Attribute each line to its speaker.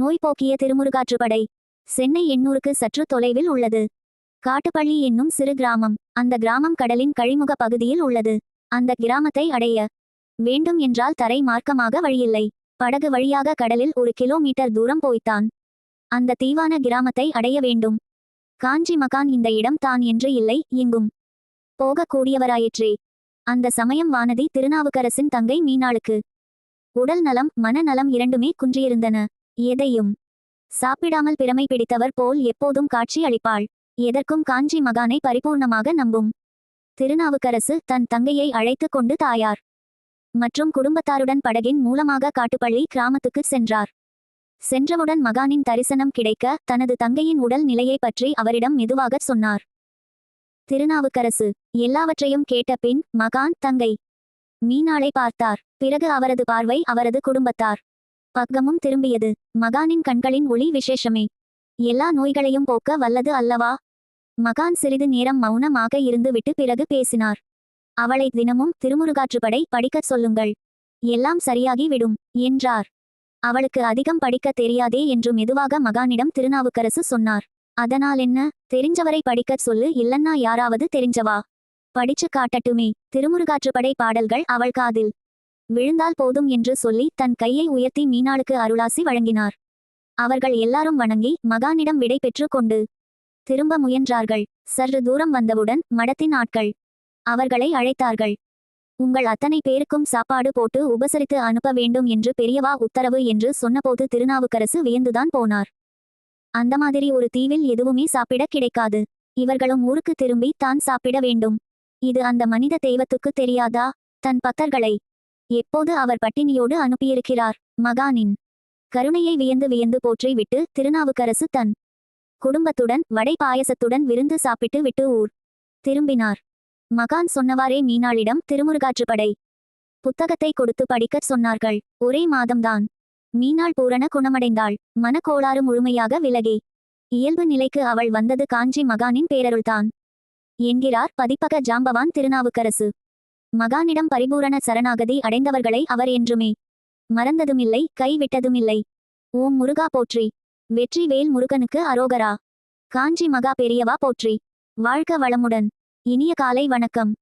Speaker 1: நோய் போக்கிய திருமுருகாற்றுப்படை சென்னை எண்ணூருக்கு சற்று தொலைவில் உள்ளது. காட்டுப்பள்ளி என்னும் சிறு கிராமம். அந்த கிராமம் கடலின் கழிமுக பகுதியில் உள்ளது. அந்த கிராமத்தை அடைய வேண்டும் என்றால் தரை மார்க்கமாக வழியில்லை. படகு வழியாக கடலில் ஒரு கிலோமீட்டர் தூரம் போய்த்தான். அந்த தீவான கிராமத்தை அடைய வேண்டும். காஞ்சி மகான் இந்த இடம் தான் என்று இல்லை எங்கும் போகக்கூடியவராயிற்றே. அந்த சமயம் வானதி திருநாவுக்கரசின் தங்கை மீனாளுக்கு. உடல் நலம் மனநலம் இரண்டுமே குன்றியிருந்தன. எதையும் சாப்பிடாமல் பிரமை பிடித்தவர் போல் எப்போதும் காட்சி அளிப்பாள். எதற்கும் காஞ்சி மகானை பரிபூர்ணமாக நம்பும். திருநாவுக்கரசு தன் தங்கையை அழைத்துக் கொண்டு தாயார் மற்றும் குடும்பத்தாருடன் படகின் மூலமாக காட்டுப்பள்ளி கிராமத்துக்கு சென்றார். சென்றவுடன் மகானின் தரிசனம் கிடைக்க தனது தங்கையின் உடல் நிலையை பற்றி அவரிடம் மெதுவாகச் சொன்னார். திருநாவுக்கரசு எல்லாவற்றையும் கேட்ட பின் மகான் தங்கை மீனாளை பார்த்தார். பிறகு அவரது பார்வை அவரது குடும்பத்தார். பக்கமும் திரும்பியது. மகானின் கண்களின் ஒளி விசேஷமே. எல்லா நோய்களையும் போக்க வல்லது அல்லவா? மகான் சிறிது நேரம் மௌனமாக இருந்துவிட்டு பிறகு பேசினார். அவளை தினமும் திருமுருகாற்றுப்படை படிக்கச் சொல்லுங்கள். எல்லாம் சரியாகி விடும் என்றார். அவளுக்கு அதிகம் படிக்க தெரியாதே என்று மெதுவாக மகானிடம் திருநாவுக்கரசு சொன்னார். அதனால் என்ன? தெரிஞ்சவரை படிக்கச் சொல்லு இல்லன்னா யாராவது தெரிஞ்சவா? படிச்சு காட்டட்டுமே. திருமுருகாற்றுப்படை பாடல்கள் அவள் காதில். விழுந்தால் போதும் என்று சொல்லி தன் கையை உயர்த்தி மீனாளுக்கு அருளாசி வழங்கினார். அவர்கள் எல்லாரும் வணங்கி மகானிடம் விடை பெற்று கொண்டு திரும்ப முயன்றார்கள். சற்று தூரம் வந்தவுடன் மடத்தின் ஆட்கள் அவர்களை அழைத்தார்கள். உங்கள் அத்தனை பேருக்கும் சாப்பாடு போட்டு உபசரித்து அனுப்ப வேண்டும் என்று பெரியவா உத்தரவு என்று சொன்னபோது திருநாவுக்கரசு வியந்துதான் போனார். அந்த மாதிரி ஒரு தீவில் எதுவுமே சாப்பிட கிடைக்காது. இவர்களும் ஊருக்கு திரும்பி தான் சாப்பிட வேண்டும். இது அந்த மனித தெய்வத்துக்கு தெரியாதா? தன் பக்தர்களை எப்போது அவர் பட்டினியோடு அனுப்பியிருக்கிறார். மகானின் கருணையை வியந்து வியந்து போற்றிவிட்டு திருநாவுக்கரசு தன் குடும்பத்துடன் வடை பாயசத்துடன் விருந்து சாப்பிட்டு விட்டு ஊர் திரும்பினார். மகான் சொன்னவாறே மீனாளிடம் திருமுருகாற்றுப்படை புத்தகத்தை கொடுத்து படிக்கச் சொன்னார்கள். ஒரே மாதம்தான். மீனாள் பூரண குணமடைந்தாள். மனக்கோளாறு முழுமையாக விலகி. இயல்பு நிலைக்கு அவள் வந்தது காஞ்சி மகானின் பேரருள்தான். என்கிறார் பதிப்பக ஜாம்பவான் திருநாவுக்கரசு. மகானிடம் பரிபூரண சரணாகதி அடைந்தவர்களை அவர் என்றுமே. மறந்ததுமில்லை கைவிட்டதுமில்லை. ஓம் முருகா போற்றி. வெற்றி வேல் முருகனுக்கு அரோகரா. காஞ்சி மகா பெரியவா போற்றி. வாழ்க வளமுடன். இனிய காலை வணக்கம்.